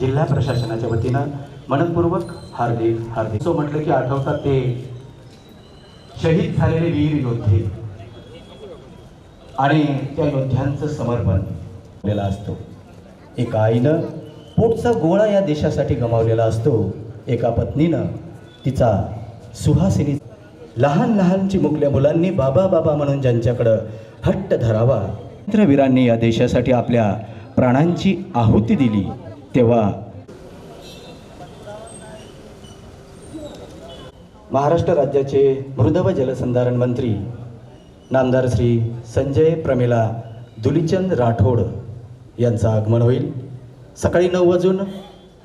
जिल्हा प्रशासनाच्या वतीनं मनपूर्वक हार्दिक हार्दिक. सो म्हटलं की आठवतात ते शहीद झालेले वीर योद्धे आणि त्या योद्ध्यांचं समर्पण केलेला असतो. एका आईनं पोटचा गोळा या देशासाठी गमावलेला असतो. एका पत्नीनं तिचा सुहासिनी लहान लहान चिमुकल्या मुलांनी बाबा बाबा म्हणून ज्यांच्याकडं हट्ट धरावा वीरांनी या देशासाठी आपल्या प्राणांची आहुती दिली. तेव्हा महाराष्ट्र राज्याचे मृदव जलसंधारण मंत्री नामदार श्री संजय प्रमिला दुलीचंद राठोड यांचं आगमन होईल. सकाळी नऊ वाजून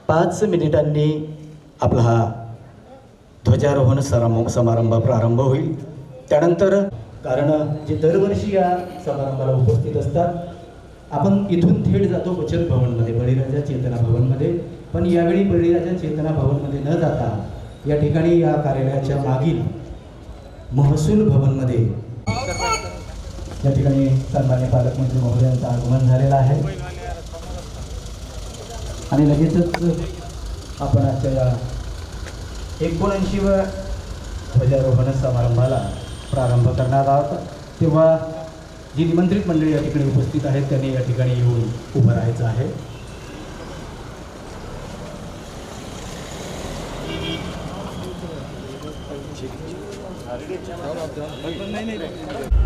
पाच मिनिटांनी आपला हा ध्वजारोहण सराम समारंभ प्रारंभ होईल. त्यानंतर कारण जे दरवर्षी या समारंभाला उपस्थित असतात आपण इथून थेट जातो बचत भवनमध्ये बळीराजा चेतना भवनमध्ये. पण यावेळी बळीराजा चेतना भवनमध्ये न जाता या ठिकाणी या कार्यालयाच्या मागील महसूल भवनमध्ये या ठिकाणी सन्मान्य पालकमंत्री महोदयांचं आगमन झालेलं आहे. आणि लगेचच आपण आजच्या या एकोणऐंशी व ध्वजारोहण समारंभाला प्रारंभ करणार आहोत. तेव्हा जी निमंत्रित मंडळी या ठिकाणी उपस्थित आहेत त्यांनी या ठिकाणी येऊन उभं राहायचं आहे. नाही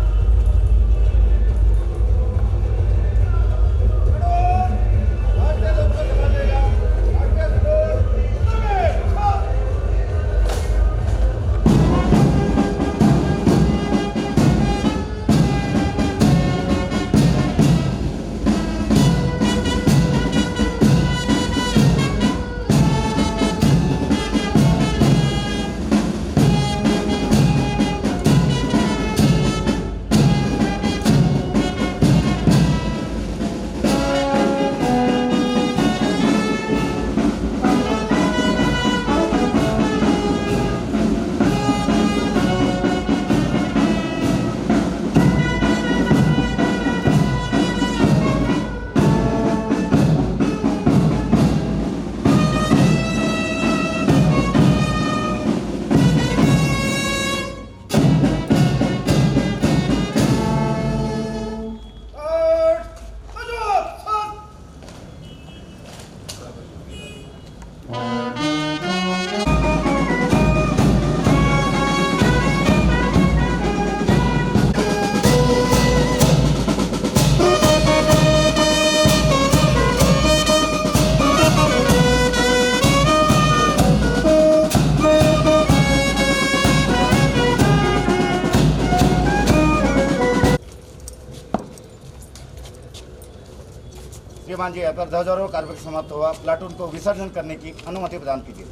जी यहाँ पर ध्वजारोहण कार्यक्रम समाप्त हुआ प्लाटून को विसर्जन करने की अनुमति प्रदान कीजिए।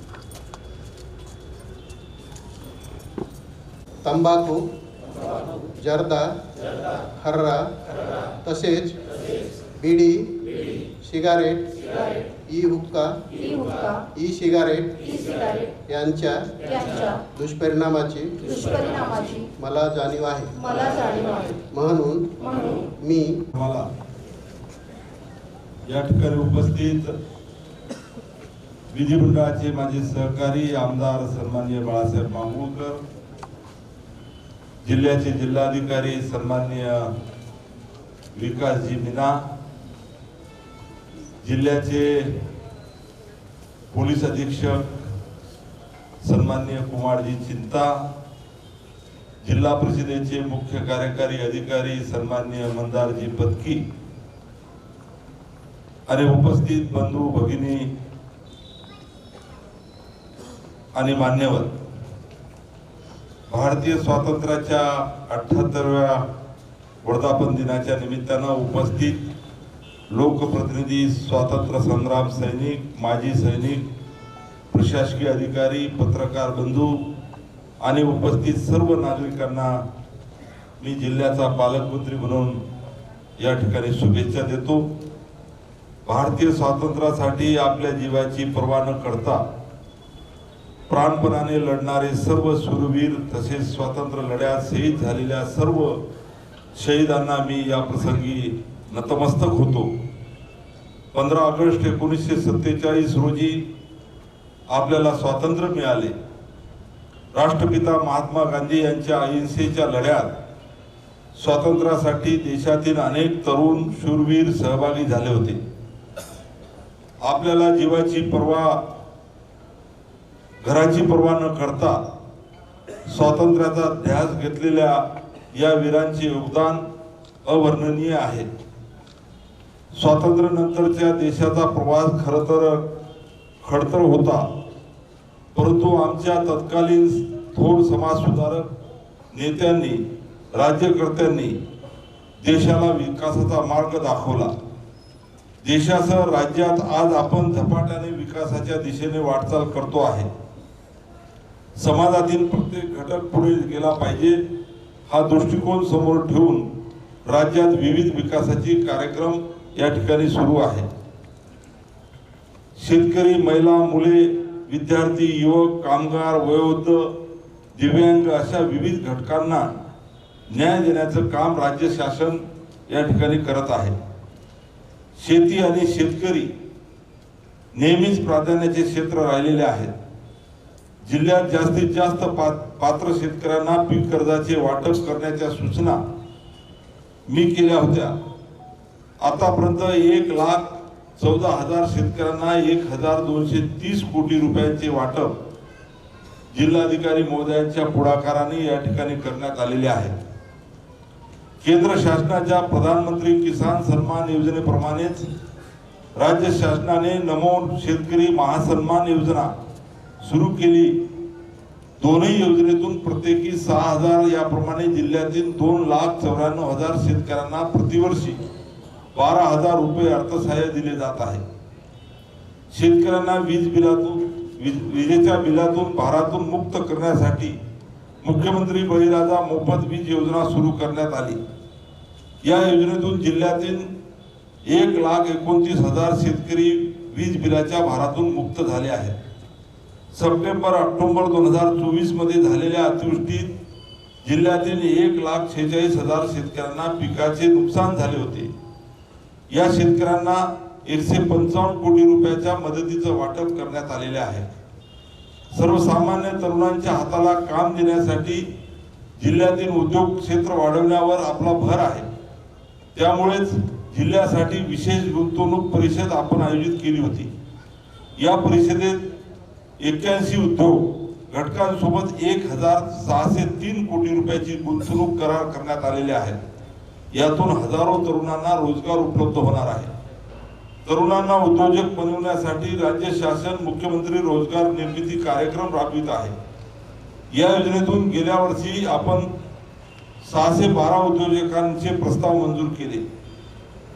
तंबाखू जर्दा हर्रा तसेच बिडी सिगारेट ई हुक्का हुक्का ई सिगारेट सिगारेट यांच्या दुष्परिणामाची दुष्परिणामाची मला जाणीव आहे. मला जाणीव आहे. म्हणून म्हणून मी मला या ठिकाणी उपस्थित विधिमंडळाचे माझे सहकारी आमदार सन्माननीय बाळासाहेब मांगुळकर जिल्ह्याचे जिल्हाधिकारी सन्माननीय विकासजी मीना जिल्ह्याचे पोलीस अधीक्षक सन्माननीय कुमारजी चिंता जिल्हा परिषदेचे मुख्य कार्यकारी अधिकारी सन्माननीय मंदारजी पत्की आणि उपस्थित बंधू भगिनी आणि मान्यवर भारतीय स्वातंत्र्याच्या अठ्याहत्तरव्या वर्धापन दिनाच्या निमित्तानं उपस्थित लोकप्रतिनिधी स्वातंत्र्य संग्राम सैनिक माजी सैनिक प्रशासकीय अधिकारी पत्रकार बंधू आणि उपस्थित सर्व नागरिकांना मी जिल्ह्याचा पालकमंत्री म्हणून या ठिकाणी शुभेच्छा देतो. भारतीय स्वातंत्र्यासाठी आपल्या जीवाची पर्वा न करता प्राणपणाने लढणारे सर्व सुरवीर तसेच स्वातंत्र्य लढ्यात शहीद झालेल्या सर्व शहीदांना मी या प्रसंगी नतमस्तक होतो. पंधरा ऑगस्ट एकोणीसशे सत्तेचाळीस रोजी आपल्याला स्वातंत्र्य मिळाले. राष्ट्रपिता महात्मा गांधी यांच्या अहिंसेच्या लढ्यात स्वातंत्र्यासाठी देशातील अनेक तरुण शूरवीर सहभागी झाले होते. आपल्याला जीवाची पर्वा घराची पर्वा न करता स्वातंत्र्याचा ध्यास घेतलेल्या या वीरांचे योगदान अवर्णनीय आहे. स्वातंत्र्यानंतरच्या देशाचा प्रवास खरं तर खडतर होता परंतु आमच्या तत्कालीन थोर समाजसुधारक नेत्यांनी राज्यकर्त्यांनी देशाला विकासाचा मार्ग दाखवला. देशासह राज्यात आज आपण झपाट्याने विकासाच्या दिशेने वाटचाल करतो आहे. समाजातील प्रत्येक घटक पुढे गेला पाहिजे हा दृष्टिकोन समोर ठेवून राज्यात विविध विकासाचे कार्यक्रम या ठिकाणी सुरू आहे. शेतकरी महिला मुले विद्यार्थी युवक कामगार वयोवृद्ध दिव्यांग अशा विविध घटकांना न्याय देण्याचं काम राज्य शासन या ठिकाणी करत आहे. शेती आणि शेतकरी नेहमीच प्राधान्याचे क्षेत्र राहिलेले आहेत. जिल्ह्यात जास्तीत जास्त पात्र शेतकऱ्यांना पीक कर्जाचे वाटप करण्याच्या सूचना मी केल्या होत्या. आतापर्यंत एक लाख चौदा हजार शेतकऱ्यांना एक हजार दोनशे तीस कोटी रुपयांचे वाटप जिल्हाधिकारी महोदयांच्या पुढाकाराने या ठिकाणी करण्यात आलेले आहे. केंद्र शासनाच्या प्रधानमंत्री किसान सन्मान योजनेप्रमाणेच राज्य शासनाने नमो शेतकरी महासन्मान योजना सुरू केली. दोनही योजनेतून प्रत्येकी सहा हजार याप्रमाणे जिल्ह्यातील दोन लाख चौऱ्याण्णव हजार शेतकऱ्यांना प्रतिवर्षी बारा हजार रुपये अर्थसहाय्य दिले जात आहे. शेतकऱ्यांना वीज बिलातून वीज- विजेच्या बिलातून भारातून मुक्त करण्यासाठी मुख्यमंत्री बळीराजा मोफत वीज योजना सुरू करण्यात आली. या योजनेतून जिल्ह्यातील एक लाख एकोणतीस हजार शेतकरी वीज बिलाच्या भारातून मुक्त झाले आहेत. सप्टेंबर ऑक्टोबर दोन हजार चोवीसमध्ये झालेल्या अतिवृष्टीत जिल्ह्यातील एक लाख शेहेचाळीस हजार शेतकऱ्यांना पिकाचे नुकसान झाले होते. या शेतकऱ्यांना एकशे पंचावन्न कोटी रुपयाच्या मदतीचं वाटप करण्यात आलेले आहे. सर्वसामान्य तरुणांच्या हाताला काम देण्यासाठी जिल्ह्यातील उद्योग क्षेत्र वाढवण्यावर आपला भर आहे. त्यामुळेच जिल्ह्यासाठी विशेष गुंतवणूक परिषद आपण आयोजित केली होती. या परिषदेत एक्क्याऐंशी उद्योग घटकांसोबत एक हजार सहाशे तीन कोटी रुपयाची गुंतवणूक करार करण्यात आलेले आहेत. यातून हजारो तरुणांना रोजगार उपलब्ध होणार आहे. तरुणांना उद्योजक बनवण्यासाठी राज्य शासन मुख्यमंत्री रोजगार निर्मिती कार्यक्रम राबवित आहे. या योजनेतून गेल्या वर्षी आपण सहाशे बारा उद्योजकांचे प्रस्ताव मंजूर केले.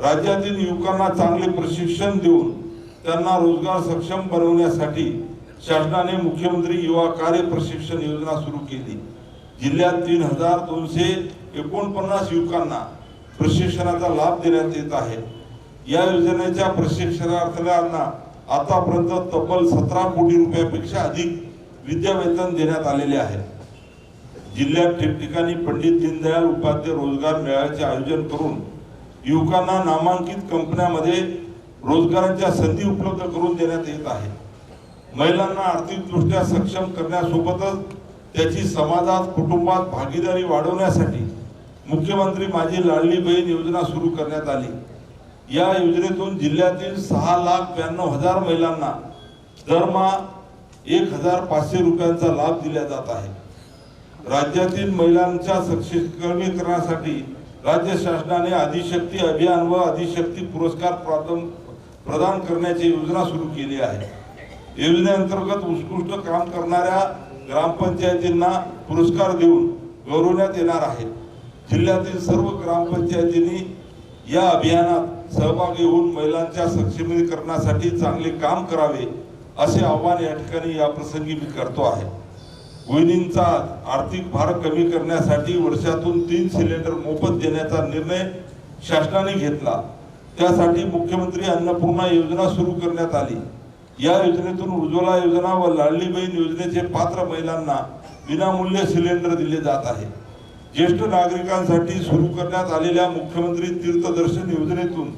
राज्यातील युवकांना चांगले प्रशिक्षण देऊन त्यांना रोजगार सक्षम बनवण्यासाठी शासनाने मुख्यमंत्री युवा कार्य प्रशिक्षण योजना सुरू केली. जिल्ह्यात तीन हजार दोनशे एकोणपन्नास युवकांना प्रशिक्षणाचा लाभ देण्यात येत आहे. या योजनेच्या प्रशिक्षणार्थ्यांना आतापर्यंत तब्बल सतरा कोटी रुपयापेक्षा अधिक विद्यावेतन देण्यात आलेले आहे. जिल्ह्यात ठिकठिकाणी पंडित दीनदयाल उपाध्याय रोजगार मेळाव्याचे आयोजन करून युवकांना नामांकित कंपन्यामध्ये रोजगारांच्या संधी उपलब्ध करून देण्यात येत आहे. महिलांना आर्थिकदृष्ट्या सक्षम करण्यासोबतच त्याची समाजात कुटुंबात भागीदारी वाढवण्यासाठी मुख्यमंत्री माझी लाडली बहीण योजना सुरू करण्यात आली. या योजनेतून जिल्ह्यातील सहा लाख ब्याण्णव हजार महिलांना दरमहा एक हजार पाचशे रुपयांचा लाभ दिला जात आहे. राज्यातील महिलांच्या सक्षमीकरणीकरणासाठी राज्य शासनाने आदिशक्ती अभियान व आदिशक्ती पुरस्कार प्रदान करण्याची योजना सुरू केली आहे. योजनेअंतर्गत उत्कृष्ट काम करणाऱ्या ग्रामपंचायतींना पुरस्कार देऊन गौरवण्यात येणार आहे. जिल्ह्यातील सर्व ग्रामपंचायतींनी या अभियानात सहभागी होऊन महिलांच्या सक्षमीकरणासाठी चांगले काम करावे असे आव्हान या ठिकाणी या प्रसंगी मी करतो आहे. गृहिणींचा आर्थिक भार कमी करण्यासाठी वर्षातून तीन सिलेंडर मोफत देण्याचा निर्णय शासनाने घेतला. त्यासाठी मुख्यमंत्री अन्नपूर्णा योजना सुरू करण्यात आली. या योजनेतून उज्ज्वला योजना व लाडली बहीण योजनेचे पात्र महिलांना विनामूल्य सिलेंडर दिले जात आहे. ज्येष्ठ नागरिकांसाठी सुरू करण्यात आलेल्या मुख्यमंत्री तीर्थदर्शन योजनेतून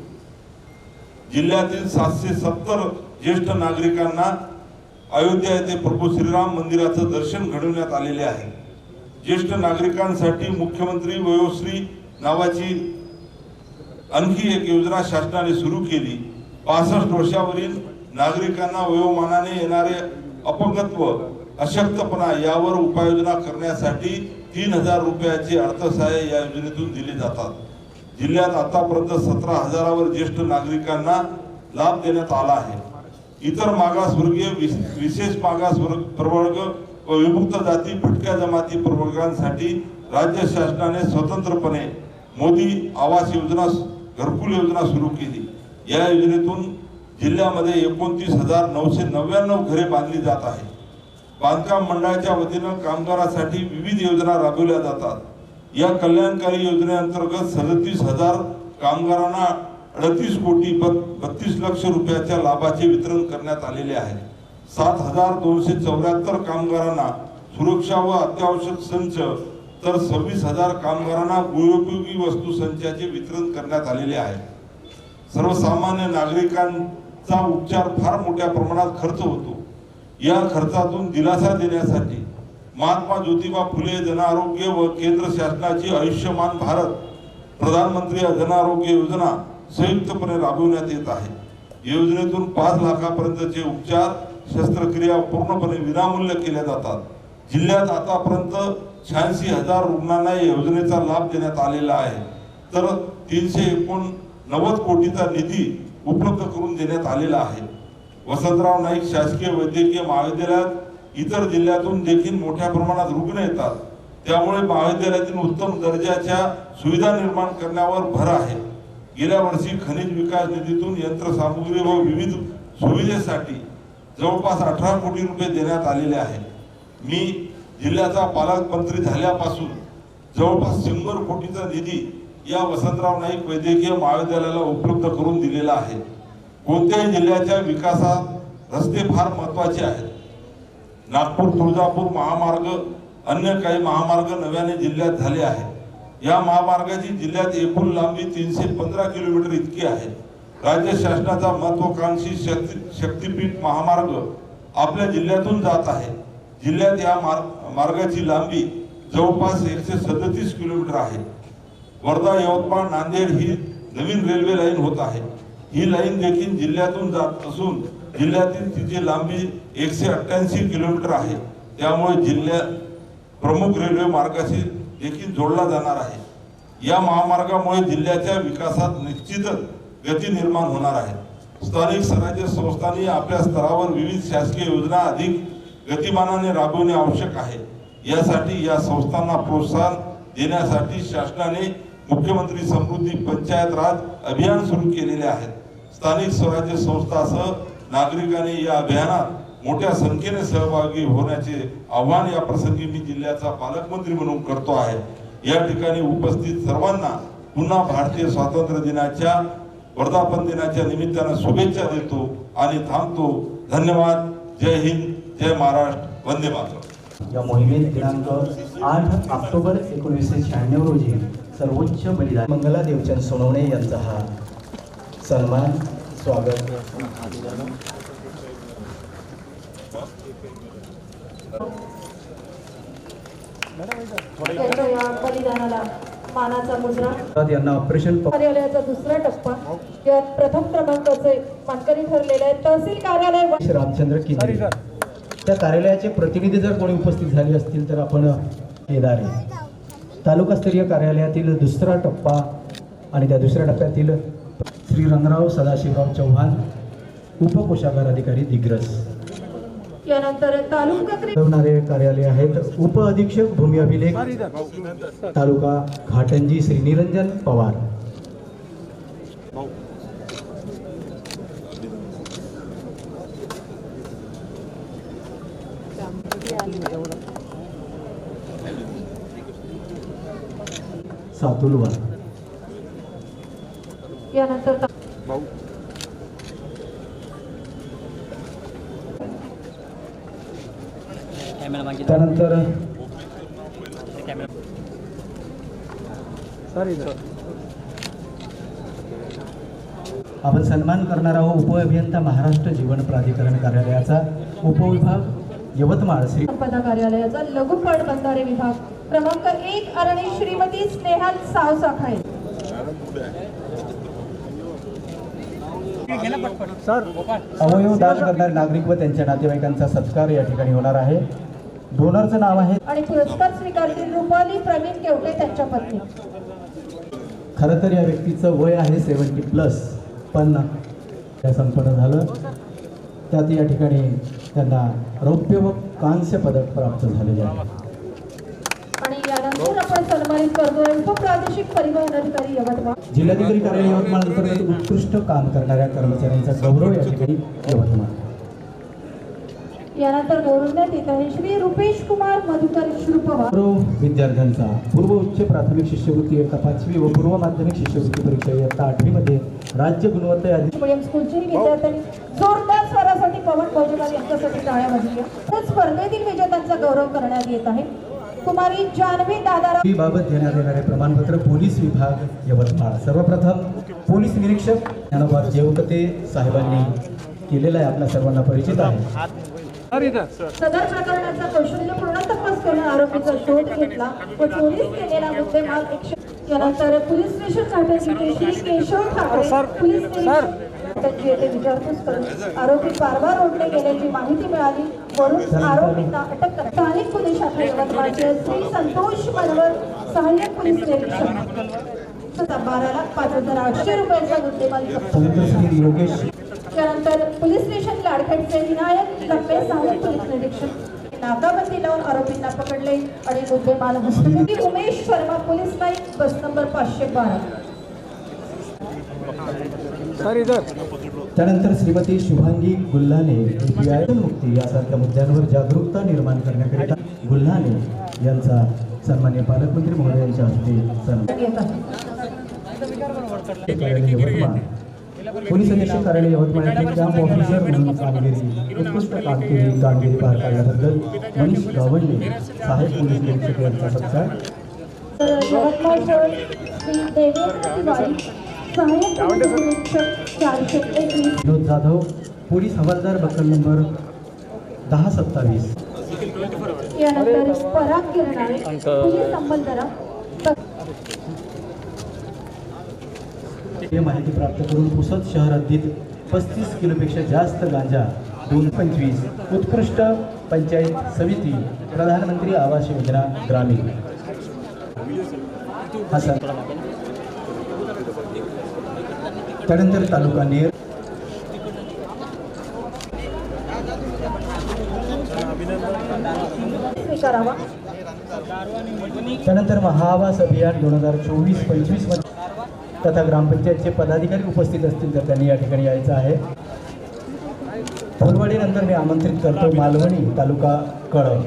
जिल्ह्यातील सातशे सत्तर ज्येष्ठ नागरिकांना अयोध्या येथे प्रभू श्रीराम मंदिराचं दर्शन घडवण्यात आलेले आहे. ज्येष्ठ नागरिकांसाठी मुख्यमंत्री वयोश्री नावाची आणखी एक योजना शासनाने सुरू केली. पासष्ट वर्षावरील नागरिकांना वयोमानाने येणारे अपंगत्व अशक्तपणा यावर उपाययोजना करण्यासाठी तीन हजार रुपयाचे अर्थसहाय्य या योजनेतून दिले जातात. जिल्ह्यात आतापर्यंत सतरा हजारावर ज्येष्ठ नागरिकांना लाभ देण्यात आला आहे. इतर मागासवर्गीय विशेष मागास वर्ग प्रवर्ग व विमुक्त जाती भटक्या जमाती प्रवर्गांसाठी राज्य शासनाने स्वतंत्रपणे मोदी आवास योजना घरकुल योजना सुरू केली. या योजनेतून जिल्ह्यामध्ये एकोणतीस हजार नऊशे नव्याण्णव घरे बांधली जात आहे बांधकाम मंडळाच्या वतीनं कामगारासाठी विविध योजना राबवल्या जातात. या कल्याणकारी योजनेअंतर्गत सदतीस हजार कामगारांना अडतीस कोटी बत्तीस लक्ष रुपयाच्या लाभाचे वितरण करण्यात आलेले आहे. सात हजार दोनशे चौऱ्याहत्तर कामगारांना सुरक्षा व अत्यावश्यक संच तर सव्वीस हजार कामगारांना उपयोगी वस्तू संचाचे वितरण करण्यात आलेले आहे. सर्वसामान्य नागरिकांचा उपचार फार मोठ्या प्रमाणात खर्च होतो. या खर्चातून दिलासा देण्यासाठी महात्मा ज्योतिबा फुले जनआरोग्य व केंद्र शासनाची आयुष्यमान भारत प्रधानमंत्री जनआरोग्य योजना संयुक्तपणे राबवण्यात येत आहे. योजनेतून पाच लाखापर्यंतचे उपचार शस्त्रक्रिया पूर्णपणे विनामूल्य केल्या जातात. जिल्ह्यात आतापर्यंत शहाऐंशी हजार रुग्णांना योजनेचा लाभ देण्यात आलेला आहे. तर तीनशे एकोणनव्वद कोटीचा निधी उपलब्ध करून देण्यात आलेला आहे. वसंतराव नाईक शासकीय वैद्यकीय महाविद्यालयात इतर जिल्ह्यातून देखील मोठ्या प्रमाणात रुग्ण येतात. त्यामुळे महाविद्यालयातील उत्तम दर्जाच्या सुविधा निर्माण करण्यावर भर आहे. गेल्या वर्षी खनिज विकास निधीतून यंत्रसामुग्री व विविध सुविधेसाठी जवळपास अठरा कोटी रुपये देण्यात आलेले आहे. मी जिल्ह्याचा पालकमंत्री झाल्यापासून जवळपास शंभर कोटीचा निधी या वसंतराव नाईक वैद्यकीय महाविद्यालयाला उपलब्ध करून दिलेला आहे. कोणत्याही जिल्ह्याच्या विकासात रस्ते फार महत्त्वाचे आहेत. नागपूर तुळजापूर महामार्ग अन्य काही महामार्ग नव्याने जिल्ह्यात झाले आहेत. या महामार्गाची जिल्ह्यात एकूण लांबी तीनशे पंधरा किलोमीटर इतकी आहे. राज्य शासनाचा महत्वाकांक्षी शक्ती शक्तीपीठ महामार्ग आपल्या जिल्ह्यातून जात आहे. जिल्ह्यात या मार्ग मार्गाची लांबी जवळपास एकशे सदतीस किलोमीटर आहे. वर्धा यवतमाळ नांदेड ही नवीन रेल्वे लाईन होत आहे. ही लाईन देखील जिल्ह्यातून जात असून जिल्ह्यातील तिची लांबी एकशे अठ्ठ्याऐंशी किलोमीटर आहे. त्यामुळे जिल्ह्यात प्रमुख रेल्वे मार्गाशी देखील जोडला जाणार आहे. या महामार्गामुळे जिल्ह्याच्या विकासात निश्चितच गती निर्माण होणार आहे. स्थानिक स्वराज्य संस्थांनी आपल्या स्तरावर विविध शासकीय योजना अधिक गतिमानाने राबवणे आवश्यक आहे. यासाठी या संस्थांना प्रोत्साहन देण्यासाठी शासनाने मुख्यमंत्री समृद्धी पंचायत राज अभियान सुरू केलेले आहेत. स्थानिक स्वराज्य संस्थासह नागरिकांनी या अभियानात मोठ्या संख्येने सहभागी होण्याचे आव्हान या प्रसंगी मी जिल्ह्याचा पालकमंत्री म्हणून करतो आहे. या ठिकाणी उपस्थित सर्वांना पुन्हा भारतीय स्वातंत्र्य दिनाच्या वर्धापन दिनाच्या निमित्तानं शुभेच्छा देतो आणि थांबतो. धन्यवाद. जय हिंद. जय महाराष्ट्र. वंदे मातरम. या मोहिमेत दिनांक आठ ऑक्टोबर एकोणीसशे शहाण्णव रोजी सर्वोच्च बलिदान मंगला देवचंद सोनवणे यांचा हा सन्मान स्वागत. बलिदानाला मानाचा मुजरा यांना ऑपरेशन कार्यालयाचा दुसरा टप्पा यात प्रथम क्रमांकाचे मानकरी ठरलेले आहेत. तहसील कार्यालय रामचंद्र किंद्रे त्या कार्यालयाचे प्रतिनिधी जर कोणी उपस्थित झाले असतील तर आपण येणार आहे. तालुकास्तरीय कार्यालयातील दुसरा टप्पा आणि त्या दुसऱ्या टप्प्यातील श्री रंगराव सदाशिवराव चव्हाण उपकोषागार अधिकारी दिग्रस. यानंतर तालुका कार्यालय आहेत. उप अधीक्षक भूमी अभिलेख तालुका घाटंजी श्री निरंजन पवार. सातुलवा यानंतर त्यानंतर आपण सन्मान करणार आहोत उपअभियंता महाराष्ट्र जीवन प्राधिकरण कार्यालयाचा उपविभाग यवतमाळ. श्री संपदा कार्यालयाचा लघु बंधारे विभाग क्रमांक एक आणि श्रीमती स्नेहल सावसाखाळे अवयव दान करणारे नागरिक व त्यांच्या नातेवाईकांचा सत्कार या ठिकाणी होणार आहे. डोनरचं नाव आहे. आणि पुरस्कार स्वीकारतील रुपाली प्रवीण केवटे त्यांच्या पत्नी. खरं तर या व्यक्तीचं वय आहे सेवन्टी प्लस पण त्या संपन्न झालं. त्यात या ठिकाणी त्यांना रौप्य व कांस्य पदक प्राप्त झालेले आहे. आणि यानंतर आपण सन्मानित करतोय उपप्रादेशिक परिवहन अधिकारी यवतमाळ. जिल्हाधिकारी कार्यालय यवतमाळ अंतर्गत उत्कृष्ट काम करणाऱ्या कर्मचाऱ्यांचा गौरव या ठिकाणी यवतमाळ. यानंतर गौरवण्यात येत आहे श्री रुपेश कुमार मधुकर श्रुपवा विद्यार्थ्यांचा पूर्व उच्च प्राथमिक शिष्यवृत्ती इयत्ता पाचवी व पूर्व माध्यमिक शिष्यवृत्ती परीक्षा इयत्ता आठवीमध्ये राज्य गुणवत्ता यादी मीडियम स्कूलच्या विद्यार्थ्यांनी जोरदार स्वरासाठी पवन भोजनाल यांच्यासाठी टाळ्या वाजविल्या. तर स्पर्धेतील विजेत्यांचा गौरव करण्यात येत आहे. कुमारी जानवी दादाराव बाबत देण्यात येणारे प्रमाणपत्र पोलीस विभाग यवतमाळ. सर्वप्रथम पोलीस निरीक्षक ज्ञानोबा जेवकते साहेबांनी केलेला आहे आपल्या सर्वांना परिचित आहे. सदर प्रकरणाचा कौशल्यपूर्ण तपास करून आरोपीचा शोध घेतला व चोरीस केलेला मुद्देमाल एकशे यानंतर police station Shri Keshav Thackeray. Police त्यांची येथे विचारपूस करून आरोपी बारबार ओढले गेल्याची माहिती मिळाली. वरून आरोपींना अटक करण्यात स्थानिक पोलीस शाखा यवतमाळचे श्री संतोष मनवर सहाय्यक पोलीस निरीक्षक. बारा लाख पाच हजार आठशे रुपयांचा मुद्देमाल जप्त त्यानंतर पोलीस स्टेशन लाडखेडचे विनायक लंबे सहाय्यक पोलीस निरीक्षक. नाकाबंदी लावून आरोपींना पकडले आणि मुद्देमाल हस्तगती उमेश शर्मा पोलीस नाईक बस नंबर पाचशे बारा. त्यानंतर श्रीमती शुभांगी गुल्हाने मुक्ती यासारख्या मुद्द्यांवर जागरूकता निर्माण करण्याकरिता गुल्हाने यांचा सन्मान्य पालकमंत्री महोदयांच्या हस्ते सन्मान. पोलीस अधीक्षक कार्यालय यवतमाळ येथे कॅम्प ऑफिसर म्हणून कामगिरी उत्कृष्ट कामगिरी कामगिरी पार पाडल्याबद्दल मनीष गावंडे सहाय्यक पोलीस निरीक्षक यांचा सत्कार. तर यवतमाळजवळ श्री देवेंद्र तिवारी सहाय्यक पोलीस निरीक्षक चारशे एकवीस विनोद जाधव पोलीस हवालदार बक्कल नंबर दहा सत्तावीस. यानंतर पराग गिरणारे पोलीस अंमलदारा हे माहिती प्राप्त करून पुसद शहर हद्दीत पस्तीस किलोपेक्षा जास्त गांजा दोन पंचवीस उत्कृष्ट पंचायत समिती प्रधानमंत्री आवास योजना ग्रामीण. हा सर. त्यानंतर तालुका नेर. त्यानंतर महाआवास अभियान दोन हजार चोवीस पंचवीसमध्ये तथा ग्रामपंचायतचे पदाधिकारी उपस्थित असतील तर त्यांनी या ठिकाणी यायचं आहे. फुलवाडीनंतर मी आमंत्रित करतो मालवणी तालुका कळव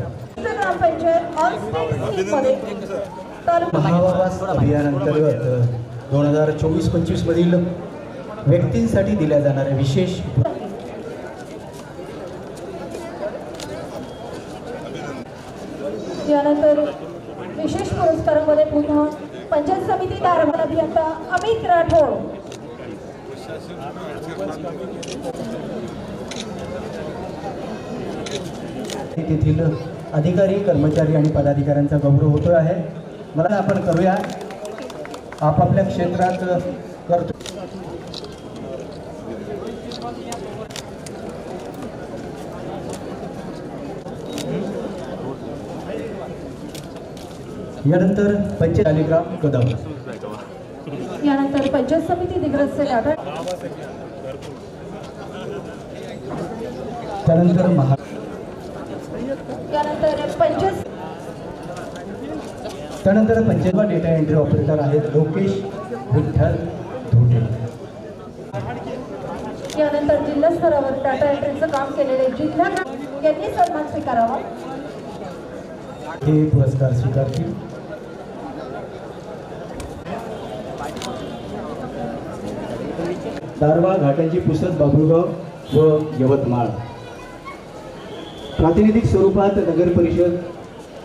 महाआवास अभियानांतर्गत दोन हजार चोवीस पंचवीस मधील व्यक्तींसाठी दिल्या जाणाऱ्या विशेष यानंतर विशेष पुरस्कारामध्ये पुन्हा पंचायत समिती दारमन अभियंता अमित राठोड. तेथील अधिकारी कर्मचारी आणि पदाधिकाऱ्यांचा गौरव होतो आहे. मला आपण करूया. आपापल्या क्षेत्रात करतो यानंतर पंचायत शालिग्राम कदम. यानंतर पंचायत समिती दिग्रजचे त्यानंतर महा यानंतर पंचायत त्यानंतर पंचायत डेटा एंट्री ऑपरेटर आहेत लोकेश विठ्ठल धोटे यानंतर जिल्हा स्तरावर डाटा एंट्रीचं काम केलेले जिल्हा यांनी सन्मान स्वीकारावा. हे पुरस्कार स्वीकारतील. दारवा घाटांची पुसद बाभुळगाव व यवतमाळ. प्रातिनिधिक स्वरूपात नगर परिषद